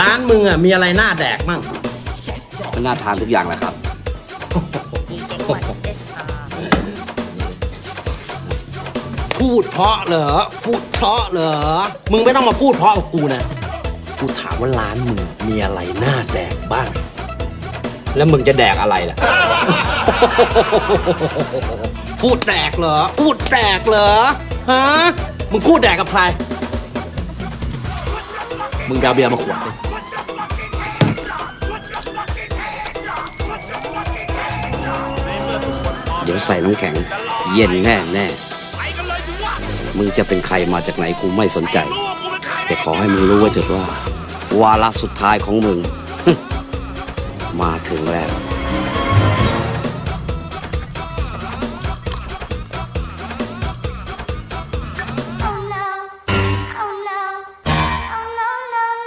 ร้านมึงอะมีอะไรน่าแดกมั่งมันน่าทานทุกอย่างแหละครับ พูดเพราะเหรอ พูดเพราะเหรอ มึงไม่ต้องมาพูดเพราะกับกูนะ กูถามว่าร้านมึงมีอะไรน่าแดกบ้าง แล้วมึงจะแดกอะไรล่ะ พูดแดกเหรอ พูดแดกเหรอ ฮะ มึงพูดแดกกับใคร มึงไปเอาเบียร์มาขวดสิเดี๋ยวใส่น้ำแข็ง เย็นแน่แน่มึงจะเป็นใครมาจากไหนกูไม่สนใจ แต่ขอให้มึงรู้ไว้เถิดว่า วาระสุดท้ายของมึง มาถึงแล้ว